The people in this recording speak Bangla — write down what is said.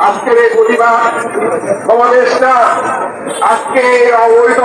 আজকের এই প্রতিবাদ সমাবেশটা আজকে অবৈধ